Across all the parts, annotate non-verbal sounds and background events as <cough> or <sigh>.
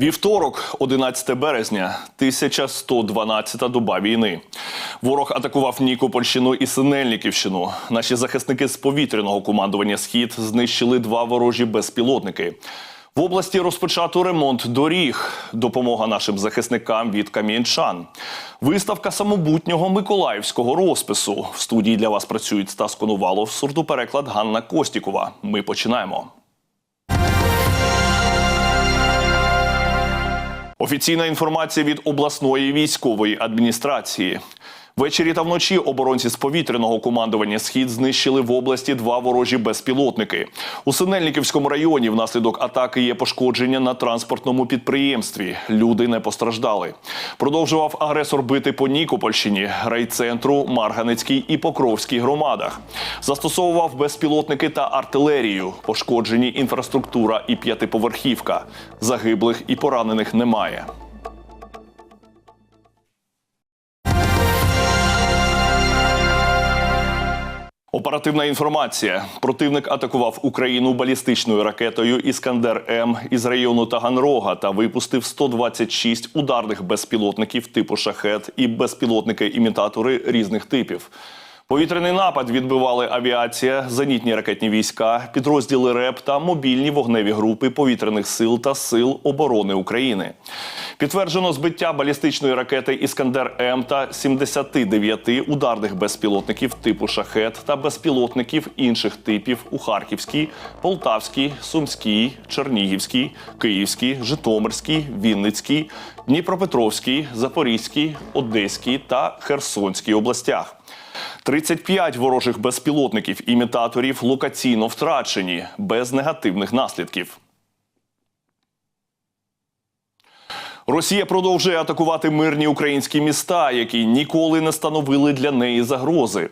Вівторок, 11 березня, 1112 доба війни. Ворог атакував Нікопольщину і Синельниківщину. Наші захисники з повітряного командування Схід знищили два ворожі безпілотники. В області розпочато ремонт доріг. Допомога нашим захисникам від кам'янчан. Виставка самобутнього миколаївського розпису. В студії для вас працюють Стас Конувалов, сурдопереклад Ганна Костікова. Ми починаємо. Офіційна інформація від обласної військової адміністрації. Ввечері та вночі оборонці з повітряного командування Схід знищили в області два ворожі безпілотники. У Синельниківському районі внаслідок атаки є пошкодження на транспортному підприємстві. Люди не постраждали. Продовжував агресор бити по Нікопольщині, райцентру, Марганецькій і Покровській громадах. Застосовував безпілотники та артилерію. Пошкоджені інфраструктура і п'ятиповерхівка. Загиблих і поранених немає. Оперативна інформація. Противник атакував Україну балістичною ракетою Іскандер М із району Таганрога та випустив 126 ударних безпілотників типу шахет і безпілотники-імітатори різних типів. Повітряний напад відбивали авіація, зенітні ракетні війська, підрозділи РЕП та мобільні вогневі групи повітряних сил та сил оборони України. Підтверджено збиття балістичної ракети Іскандер М та 79 ударних безпілотників типу шахет та безпілотників інших типів у Харківській, Полтавській, Сумській, Чернігівській, Київській, Житомирській, Вінницькій, Дніпропетровській, Запорізькій, Одеській та Херсонській областях. 35 ворожих безпілотників імітаторів локаційно втрачені без негативних наслідків. Росія продовжує атакувати мирні українські міста, які ніколи не становили для неї загрози.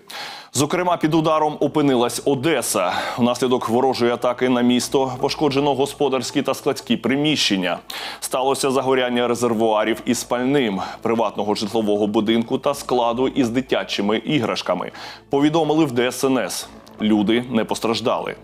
Зокрема, під ударом опинилась Одеса. Внаслідок ворожої атаки на місто пошкоджено господарські та складські приміщення. Сталося загоряння резервуарів із пальним, приватного житлового будинку та складу із дитячими іграшками. Повідомили в ДСНС. Люди не постраждали.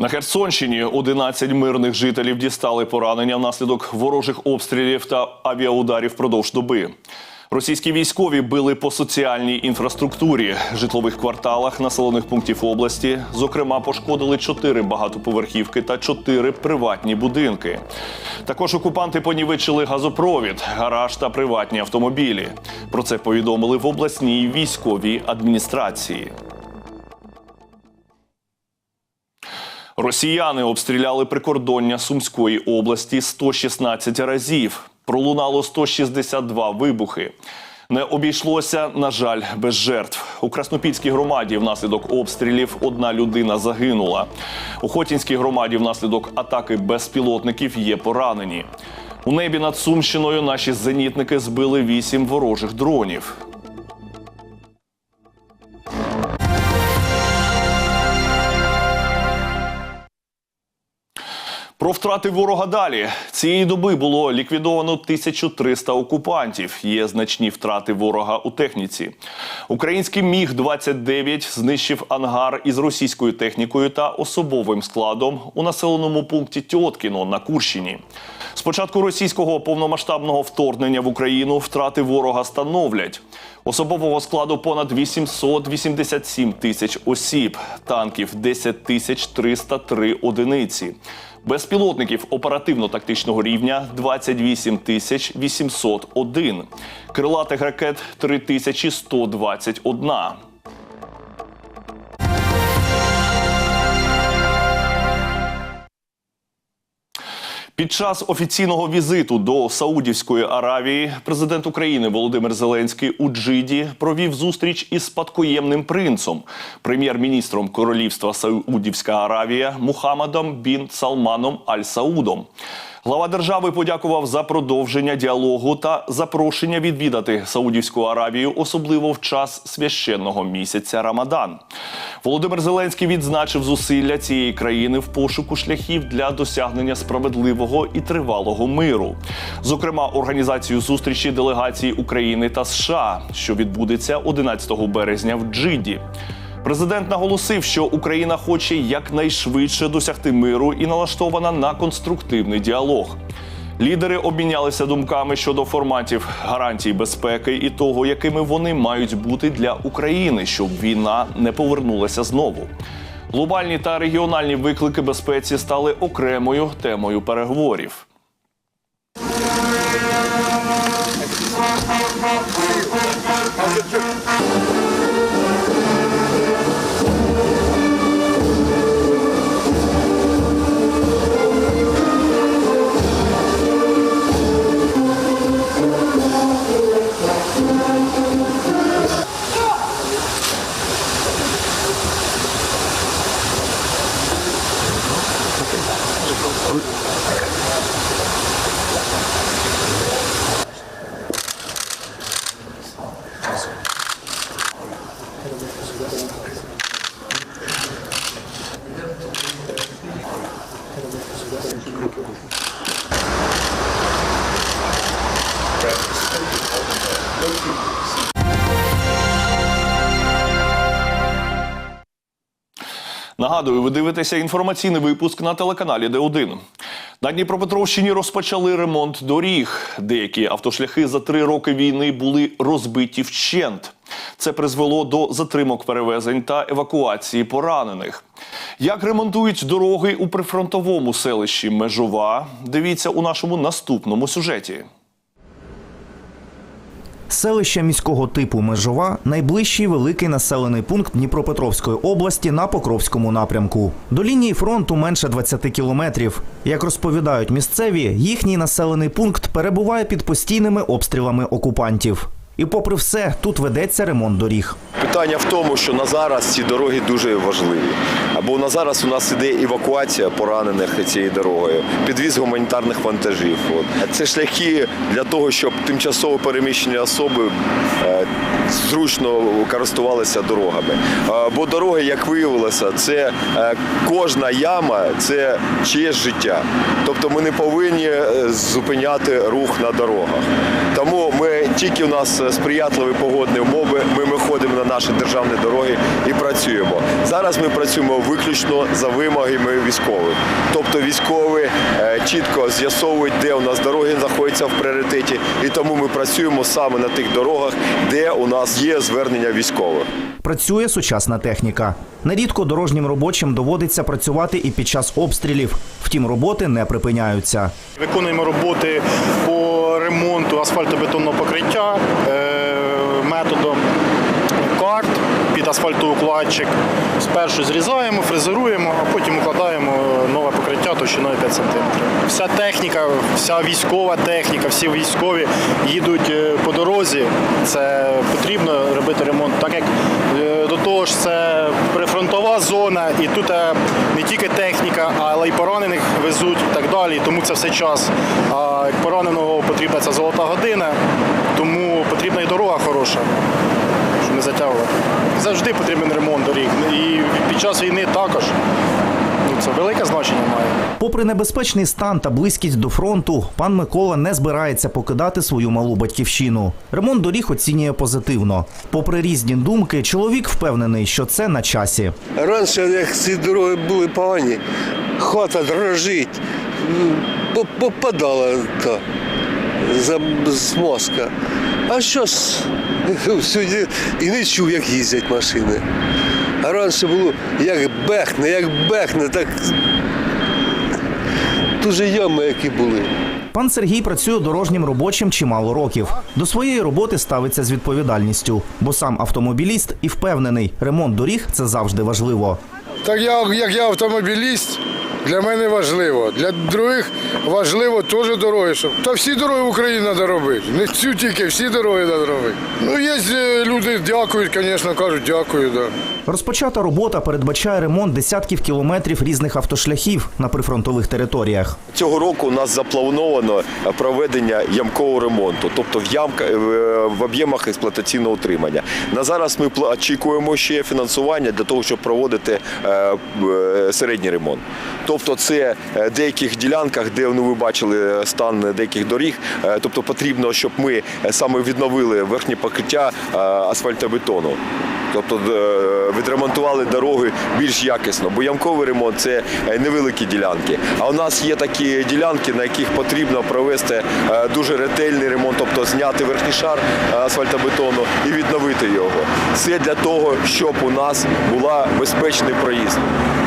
На Херсонщині 11 мирних жителів дістали поранення внаслідок ворожих обстрілів та авіаударів впродовж доби. Російські військові били по соціальній інфраструктурі, житлових кварталах населених пунктів області. Зокрема, пошкодили чотири багатоповерхівки та чотири приватні будинки. Також окупанти понівечили газопровід, гараж та приватні автомобілі. Про це повідомили в обласній військовій адміністрації. Росіяни обстріляли прикордоння Сумської області 116 разів. Пролунало 162 вибухи. Не обійшлося, на жаль, без жертв. У Краснопільській громаді внаслідок обстрілів одна людина загинула. У Хотінській громаді внаслідок атаки безпілотників є поранені. У небі над Сумщиною наші зенітники збили вісім ворожих дронів. Про втрати ворога далі цієї доби було ліквідовано 1300 окупантів. Є значні втрати ворога у техніці. Український міг 29 знищив ангар із російською технікою та особовим складом у населеному пункті Тьоткіно на Курщині. З початку російського повномасштабного вторгнення в Україну втрати ворога становлять. Особового складу понад 887 тисяч осіб, танків 10 тисяч 303 одиниці. Безпілотників оперативно-тактичного рівня 28 тисяч 801. Крилатих ракет 3121. Під час офіційного візиту до Саудівської Аравії президент України Володимир Зеленський у Джиді провів зустріч із спадкоємним принцом, прем'єр-міністром Королівства Саудівська Аравія Мухаммадом бін Салманом Аль Саудом. Глава держави подякував за продовження діалогу та запрошення відвідати Саудівську Аравію, особливо в час священного місяця Рамадан. Володимир Зеленський відзначив зусилля цієї країни в пошуку шляхів для досягнення справедливого і тривалого миру. Зокрема, організацію зустрічі делегації України та США, що відбудеться 11 березня в Джиді. Президент наголосив, що Україна хоче якнайшвидше досягти миру і налаштована на конструктивний діалог. Лідери обмінялися думками щодо форматів гарантій безпеки і того, якими вони мають бути для України, щоб війна не повернулася знову. Глобальні та регіональні виклики безпеці стали окремою темою переговорів. Нагадую, ви дивитеся інформаційний випуск на телеканалі Д1. На Дніпропетровщині розпочали ремонт доріг. Деякі автошляхи за три роки війни були розбиті вщент. Це призвело до затримок перевезень та евакуації поранених. Як ремонтують дороги у прифронтовому селищі Межова? Дивіться у нашому наступному сюжеті. Селище міського типу Межова найближчий великий населений пункт Дніпропетровської області на Покровському напрямку. До лінії фронту менше 20 кілометрів. Як розповідають місцеві, їхній населений пункт перебуває під постійними обстрілами окупантів. І попри все, тут ведеться ремонт доріг. Питання в тому, що на зараз ці дороги дуже важливі. Або на зараз у нас іде евакуація поранених цією дорогою, підвіз гуманітарних вантажів. Це шляхи для того, щоб тимчасово переміщені особи е, зручно користувалися дорогами. Е, бо дороги, як виявилося, це е, кожна яма це чиєсь життя. Тобто ми не повинні зупиняти рух на дорогах. Тому ми тільки у нас сприятливі погодні умови, ми виходимо на наші державні дороги і працюємо. Зараз ми працюємо виключно за вимогами військових. Тобто військові е, чітко з'ясовують, де у нас дороги знаходяться в пріоритеті, і тому ми працюємо саме на тих дорогах, де у нас є звернення військових. Працює сучасна техніка. Нерідко дорожнім робочим доводиться працювати і під час обстрілів. Втім, роботи не припиняються. Виконуємо роботи по ремонту асфальтобетонного покриття е, методом карт під асфальтоукладчик. Спершу зрізаємо, фрезеруємо, а потім укладаємо нове покриття товщиною 5 см. Вся техніка, вся військова техніка, всі військові їдуть е, по дорозі. Це потрібно робити ремонт, так як е, до того ж це прифронтова зона, і тут не тільки техніка, але й поранених везуть і так далі. Тому це все час. А як пораненого потрібна ця золота година, тому потрібна і дорога хороша, щоб не затягувати. Завжди потрібен ремонт доріг. І під час війни також. Ну, це велике значення має. Попри небезпечний стан та близькість до фронту, пан Микола не збирається покидати свою малу батьківщину. Ремонт доріг оцінює позитивно. Попри різні думки, чоловік впевнений, що це на часі. Раніше, як ці дороги були погані, хата дрожить, попадала та з мозка. А що ж <laughs> сьогодні і не чув, як їздять машини. А раніше було як бехне, як бехне, так дуже ями, які були. Пан Сергій працює дорожнім робочим чимало років. До своєї роботи ставиться з відповідальністю, бо сам автомобіліст і впевнений, ремонт доріг це завжди важливо. Так я, як я автомобіліст, Для мене важливо. Для других важливо теж дороги, щоб. Та всі дороги в Україні треба робити. Не цю тільки, всі дороги треба робити. Ну, є е, люди, дякують, звісно, кажуть, дякую, да. Розпочата робота передбачає ремонт десятків кілометрів різних автошляхів на прифронтових територіях. Цього року у нас заплановано проведення ямкового ремонту, тобто в ямка е, в об'ємах експлуатаційного утримання. На зараз ми очікуємо ще фінансування для того, щоб проводити е, е, середній ремонт. Тобто, це е, деяких ділянках, де ну, ви бачили стан деяких доріг. е, Тобто потрібно, щоб ми е, саме відновили верхнє покриття е, асфальтобетону. Тобто е, відремонтували дороги більш якісно, бо ямковий ремонт це е, невеликі ділянки. А у нас є такі ділянки, на яких потрібно провести е, дуже ретельний ремонт, тобто зняти верхній шар е, асфальтобетону і відновити його. Це для того, щоб у нас була безпечний проїзд.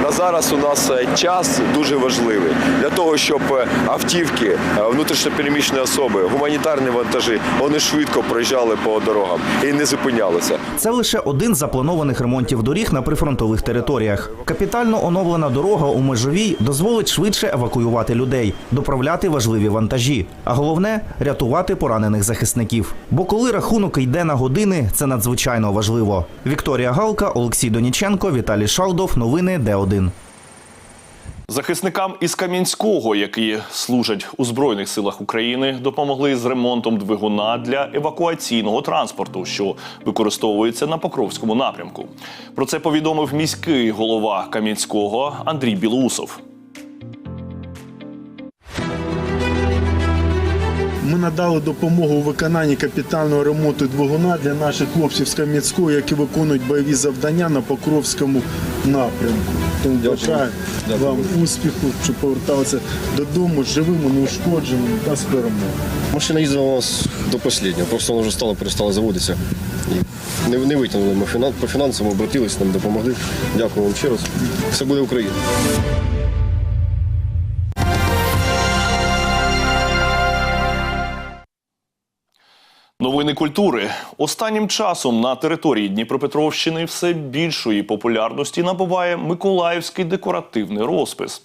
На зараз у нас час дуже важливий для того, щоб автівки, внутрішньопереміщені особи, гуманітарні вантажі, вони швидко проїжджали по дорогам і не зупинялися. Це лише один з запланованих ремонтів доріг на прифронтових територіях. Капітально оновлена дорога у межовій дозволить швидше евакуювати людей, доправляти важливі вантажі. А головне рятувати поранених захисників. Бо коли рахунок йде на години, це надзвичайно важливо. Вікторія Галка, Олексій Доніченко, Віталій Шалдов. Новини Д1. Захисникам із Кам'янського, які служать у Збройних силах України, допомогли з ремонтом двигуна для евакуаційного транспорту, що використовується на Покровському напрямку. Про це повідомив міський голова Кам'янського Андрій Білоусов. Ми надали допомогу у виконанні капітального ремонту двигуна для наших хлопців з Кам'янського, які виконують бойові завдання на Покровському напрямку. Тому бажаю вам успіху, щоб поверталися додому живими, неушкодженими та з перемогою. Машина їздила у нас до останнього, просто вона вже стала, перестала заводитися. І не, не витягнули ми по фінансам, обратились, нам допомогли. Дякую вам ще раз. Все буде Україна. Новини культури останнім часом на території Дніпропетровщини все більшої популярності набуває миколаївський декоративний розпис.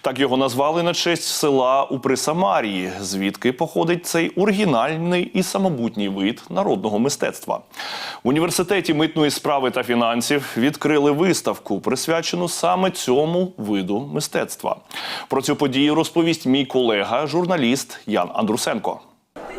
Так його назвали на честь села у Присамарії, звідки походить цей оригінальний і самобутній вид народного мистецтва. В університеті митної справи та фінансів відкрили виставку, присвячену саме цьому виду мистецтва. Про цю подію розповість мій колега, журналіст Ян Андрусенко.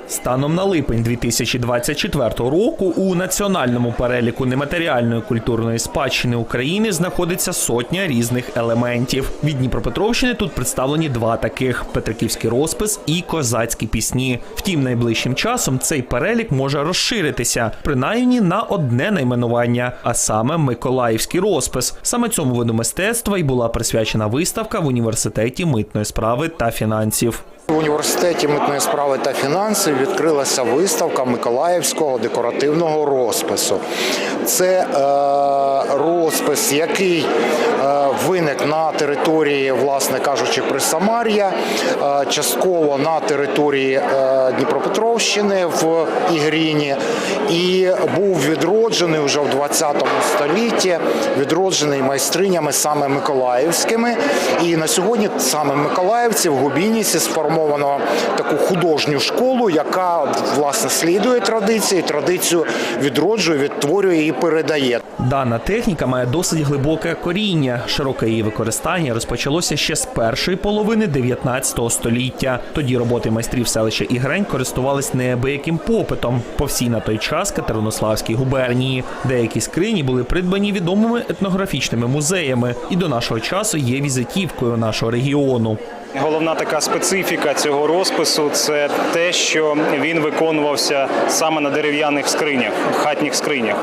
Станом на липень 2024 року у національному переліку нематеріальної культурної спадщини України знаходиться сотня різних елементів. Від Дніпропетровщини тут представлені два таких: Петриківський розпис і козацькі пісні. Втім, найближчим часом цей перелік може розширитися, принаймні на одне найменування, а саме Миколаївський розпис. Саме цьому виду мистецтва й була присвячена виставка в університеті митної справи та фінансів. В університеті митної справи та фінансів відкрилася виставка Миколаївського декоративного розпису. Це е, розпис, який е, виник на території, власне кажучи, Присамар'я, е, частково на території е, Дніпропетровщини в Ігріні, і був відроджений вже в 20 столітті, відроджений майстринями саме миколаївськими. І на сьогодні саме миколаївці в Губініці сформовано таку художню школу, яка власне слідує традиції, традицію відроджує, відтворює і передає. Дана техніка має досить глибоке коріння. Широке її використання розпочалося ще з першої половини 19 століття. Тоді роботи майстрів селища Ігрень користувались неабияким попитом по всій на той час Катеринославській губернії. Деякі скрині були придбані відомими етнографічними музеями і до нашого часу є візитівкою нашого регіону. Головна така специфіка цього розпису це те, що він виконувався саме на дерев'яних скринях, хатніх скринях,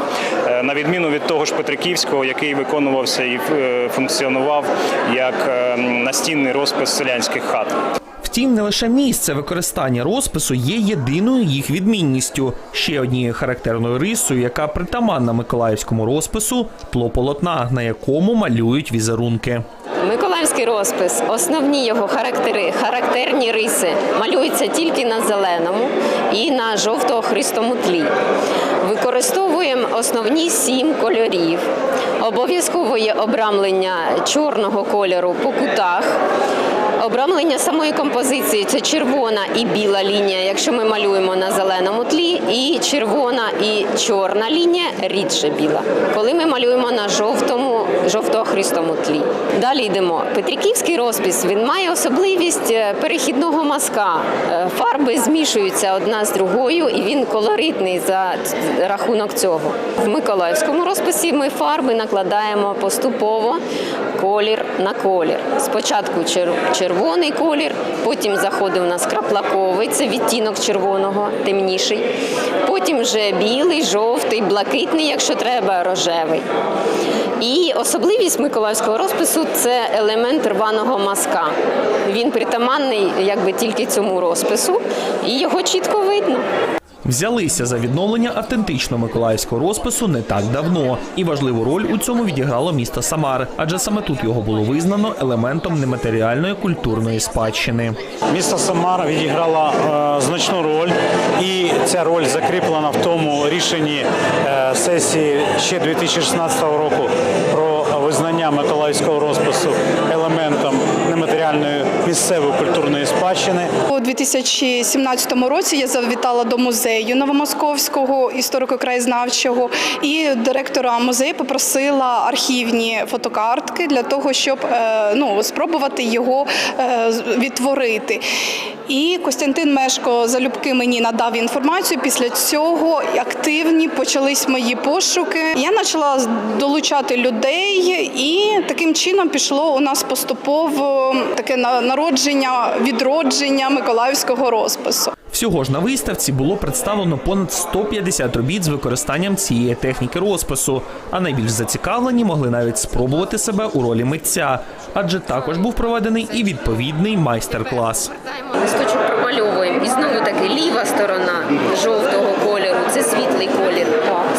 Е, на відміну від того ж Петриківського, який виконувався і е, функціонував як е, настінний розпис селянських хат. Втім, не лише місце використання розпису є єдиною їх відмінністю. Ще однією характерною рисою, яка притаманна миколаївському розпису тло полотна, на якому малюють візерунки. Миколаївський розпис, основні його характери, характерні риси малюються тільки на зеленому і на жовто-христому тлі. Використовуємо основні сім кольорів. Обов'язково є обрамлення чорного кольору по кутах. Обрамлення самої композиції це червона і біла лінія, якщо ми малюємо на зеленому тлі, і червона і чорна лінія рідше біла, коли ми малюємо на жовтому, жовто-христому тлі. Далі йдемо. Петриківський розпис він має особливість е, перехідного мазка. Е, Фарби змішуються одна з другою, і він колоритний за рахунок цього. В Миколаївському розписі ми фарби накладаємо поступово колір на колір. Спочатку чер- червоний колір, потім заходить у нас краплаковий, це відтінок червоного, темніший. Потім вже білий, жовтий, блакитний, якщо треба, рожевий. І особливість миколаївського розпису це елемент рваного мазка. Він притаманний якби тільки цьому розпису, і його чітко видно. Взялися за відновлення автентичного миколаївського розпису не так давно, і важливу роль у цьому відіграло місто Самар, адже саме тут його було визнано елементом нематеріальної культурної спадщини. Місто Самара відіграло е, значну роль, і ця роль закріплена в тому рішенні е, сесії ще 2016 року про визнання миколаївського розпису елементом нематеріальної місцевої культурної спадщини. У 2017 році я завітала до музею Новомосковського історико-краєзнавчого і директора музею попросила архівні фотокартки для того, щоб е, ну, спробувати його е, відтворити. І Костянтин Мешко залюбки мені надав інформацію. Після цього активні почались мої пошуки. Я почала долучати людей, і таким чином пішло у нас поступово таке на- народження, відродження миколаївського розпису. Всього ж на виставці було представлено понад 150 робіт з використанням цієї техніки розпису. А найбільш зацікавлені могли навіть спробувати себе у ролі митця, адже також був проведений і відповідний майстер-клас. Листочок промальовуємо. І знову таки ліва сторона жовтого кольору це світлий колір.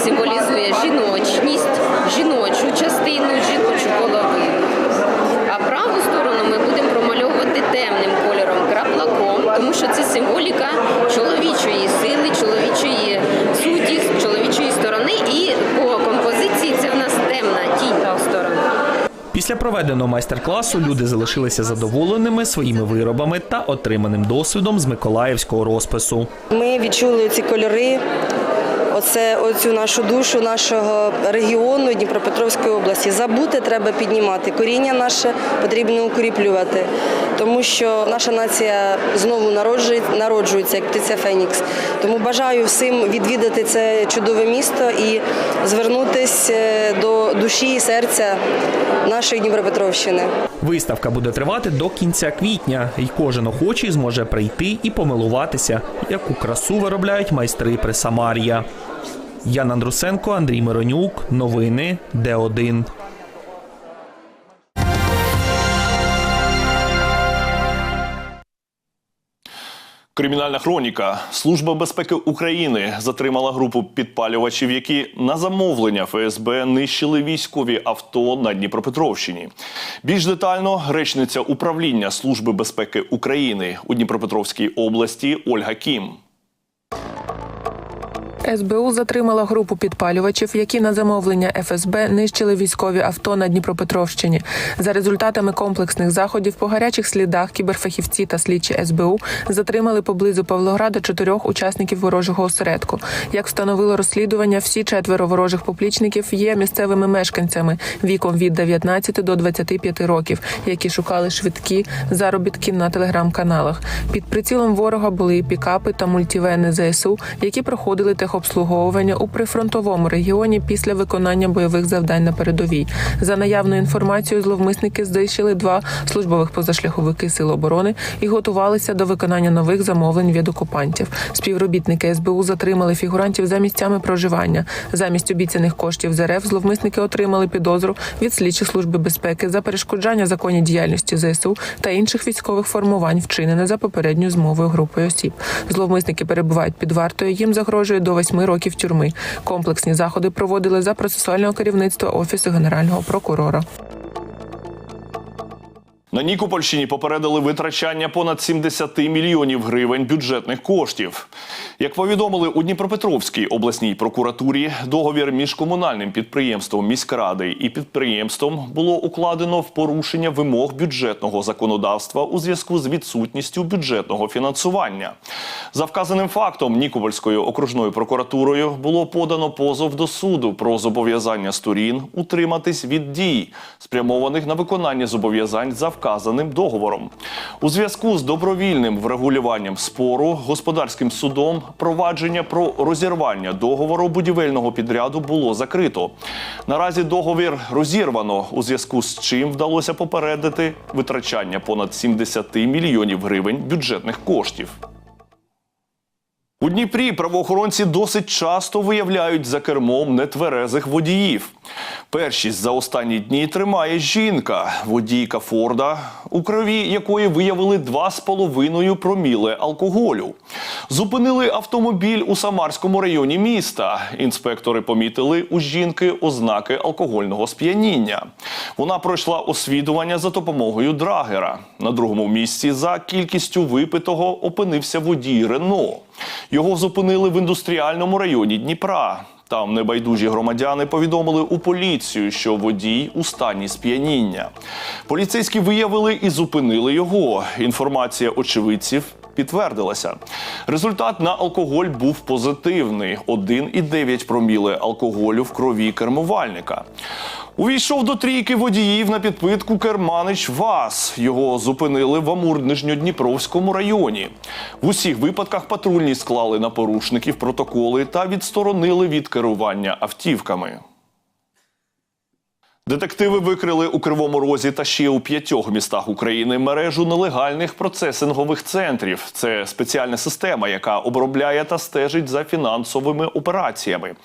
Символізує жіночність, жіночу частину, жіночу половину. Що це символіка чоловічої сили, чоловічої суті, чоловічої сторони. І по композиції це в нас темна тінь сторона. Після проведеного майстер-класу люди залишилися задоволеними своїми виробами та отриманим досвідом з миколаївського розпису. Ми відчули ці кольори, оце оцю нашу душу нашого регіону Дніпропетровської області. Забути треба піднімати. Коріння наше потрібно укріплювати, тому що наша нація знову народжує, народжується, як птиця Фенікс. Тому бажаю всім відвідати це чудове місто і звернутися до душі і серця нашої Дніпропетровщини. Виставка буде тривати до кінця квітня, і кожен охочий зможе прийти і помилуватися, яку красу виробляють майстри Присамар'я. Ян Андрусенко, Андрій Миронюк. Новини Д1. Кримінальна хроніка. Служба безпеки України затримала групу підпалювачів, які на замовлення ФСБ нищили військові авто на Дніпропетровщині. Більш детально речниця управління Служби безпеки України у Дніпропетровській області Ольга Кім. СБУ затримала групу підпалювачів, які на замовлення ФСБ нищили військові авто на Дніпропетровщині. За результатами комплексних заходів по гарячих слідах кіберфахівці та слідчі СБУ затримали поблизу Павлограда чотирьох учасників ворожого осередку. Як встановило розслідування, всі четверо ворожих поплічників є місцевими мешканцями віком від 19 до 25 років, які шукали швидкі заробітки на телеграм-каналах. Під прицілом ворога були пікапи та мультівени ЗСУ, які проходили техогляд техобслуговування у прифронтовому регіоні після виконання бойових завдань на передовій. За наявною інформацією, зловмисники знищили два службових позашляховики Сил оборони і готувалися до виконання нових замовлень від окупантів. Співробітники СБУ затримали фігурантів за місцями проживання. Замість обіцяних коштів з РФ зловмисники отримали підозру від слідчих служби безпеки за перешкоджання законній діяльності ЗСУ та інших військових формувань, вчинене за попередньою змовою групою осіб. Зловмисники перебувають під вартою. Їм загрожує до восьми років тюрми. Комплексні заходи проводили за процесуального керівництва офісу генерального прокурора. На Нікопольщині попередили витрачання понад 70 мільйонів гривень бюджетних коштів. Як повідомили у Дніпропетровській обласній прокуратурі, договір між комунальним підприємством міськради і підприємством було укладено в порушення вимог бюджетного законодавства у зв'язку з відсутністю бюджетного фінансування. За вказаним фактом Нікопольською окружною прокуратурою було подано позов до суду про зобов'язання сторін утриматись від дій, спрямованих на виконання зобов'язань за вказаним договором. У зв'язку з добровільним врегулюванням спору господарським судом провадження про розірвання договору будівельного підряду було закрито. Наразі договір розірвано, у зв'язку з чим вдалося попередити витрачання понад 70 мільйонів гривень бюджетних коштів. У Дніпрі правоохоронці досить часто виявляють за кермом нетверезих водіїв. Першість за останні дні тримає жінка, водійка Форда, у крові якої виявили 2,5 проміле алкоголю. Зупинили автомобіль у Самарському районі міста. Інспектори помітили у жінки ознаки алкогольного сп'яніння. Вона пройшла освідування за допомогою драгера. На другому місці за кількістю випитого опинився водій Рено. Його зупинили в індустріальному районі Дніпра. Там небайдужі громадяни повідомили у поліцію, що водій у стані сп'яніння. Поліцейські виявили і зупинили його. Інформація очевидців підтвердилася. Результат на алкоголь був позитивний: 1,9 проміли алкоголю в крові кермувальника. Увійшов до трійки водіїв на підпитку Керманич ВАЗ. Його зупинили в Амур-Нижньодніпровському районі. В усіх випадках патрульні склали на порушників протоколи та відсторонили від керування автівками. Детективи викрили у Кривому Розі та ще у п'ятьох містах України мережу нелегальних процесингових центрів. Це спеціальна система, яка обробляє та стежить за фінансовими операціями.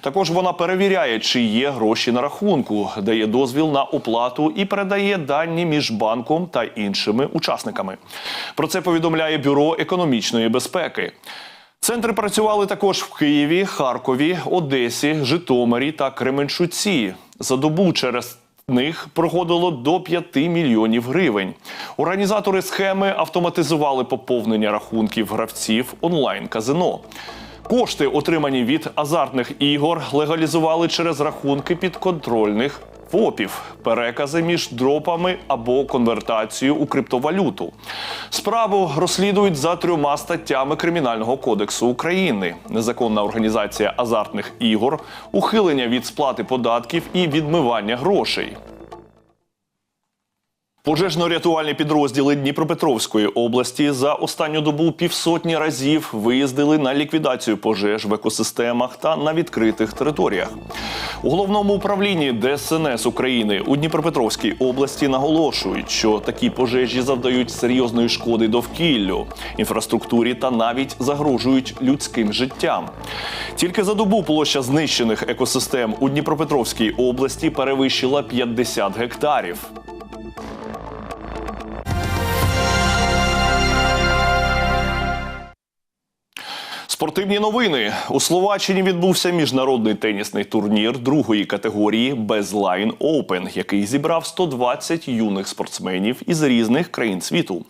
Також вона перевіряє, чи є гроші на рахунку, дає дозвіл на оплату і передає дані між банком та іншими учасниками. Про це повідомляє бюро економічної безпеки. Центри працювали також в Києві, Харкові, Одесі, Житомирі та Кременчуці. За добу через них проходило до 5 мільйонів гривень. Організатори схеми автоматизували поповнення рахунків гравців онлайн-казино. Кошти, отримані від азартних ігор, легалізували через рахунки підконтрольних ФОПів, перекази між дропами або конвертацію у криптовалюту. Справу розслідують за трьома статтями Кримінального кодексу України: незаконна організація азартних ігор, ухилення від сплати податків і відмивання грошей. Пожежно-рятувальні підрозділи Дніпропетровської області за останню добу півсотні разів виїздили на ліквідацію пожеж в екосистемах та на відкритих територіях. У головному управлінні ДСНС України у Дніпропетровській області наголошують, що такі пожежі завдають серйозної шкоди довкіллю, інфраструктурі та навіть загрожують людським життям. Тільки за добу площа знищених екосистем у Дніпропетровській області перевищила 50 гектарів. Спортивні новини у Словаччині відбувся міжнародний тенісний турнір другої категорії Безлайн Open, який зібрав 120 юних спортсменів із різних країн світу.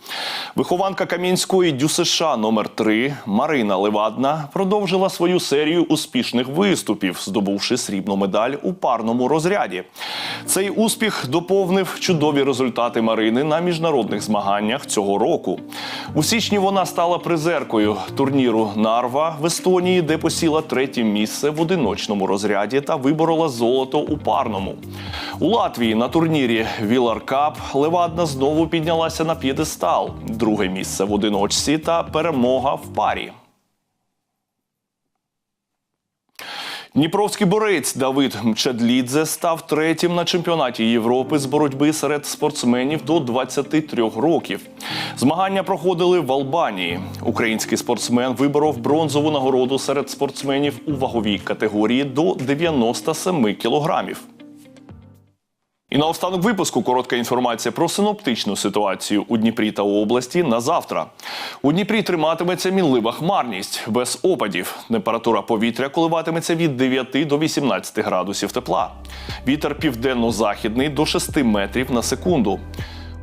Вихованка Кам'янської ДЮСШ номер 3 Марина Левадна продовжила свою серію успішних виступів, здобувши срібну медаль у парному розряді. Цей успіх доповнив чудові результати Марини на міжнародних змаганнях цього року. У січні вона стала призеркою турніру Нарва в Естонії, де посіла третє місце в одиночному розряді та виборола золото у парному. У Латвії на турнірі Вілар Кап Левадна знову піднялася на п'єдестал, друге місце в одиночці та перемога в парі. Дніпровський борець Давид Мчадлідзе став третім на чемпіонаті Європи з боротьби серед спортсменів до 23 років. Змагання проходили в Албанії. Український спортсмен виборов бронзову нагороду серед спортсменів у ваговій категорії до 97 кілограмів. І на останок випуску коротка інформація про синоптичну ситуацію у Дніпрі та області на завтра. У Дніпрі триматиметься мінлива хмарність без опадів. Температура повітря коливатиметься від 9 до 18 градусів тепла. Вітер південно-західний до 6 метрів на секунду.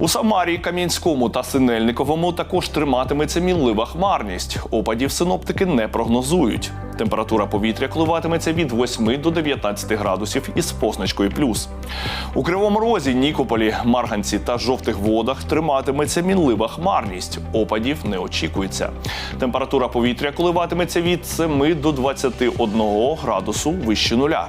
У Самарі, Кам'янському та Синельниковому також триматиметься мінлива хмарність. Опадів синоптики не прогнозують. Температура повітря коливатиметься від 8 до 19 градусів із позначкою плюс. У Кривому Розі, Нікополі, Марганці та жовтих водах триматиметься мінлива хмарність. Опадів не очікується. Температура повітря коливатиметься від 7 до 21 градусу вище нуля.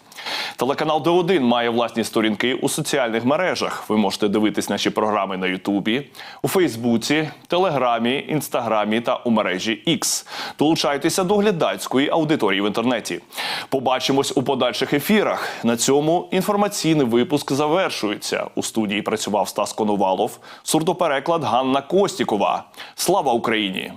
Телеканал Д1 має власні сторінки у соціальних мережах. Ви можете дивитись наші програми на Ютубі, у Фейсбуці, Телеграмі, Інстаграмі та у мережі X. Долучайтеся до глядацької аудиторії в інтернеті. Побачимось у подальших ефірах. На цьому інформаційний випуск завершується. У студії працював Стас Коновалов, сурдопереклад Ганна Костікова. Слава Україні!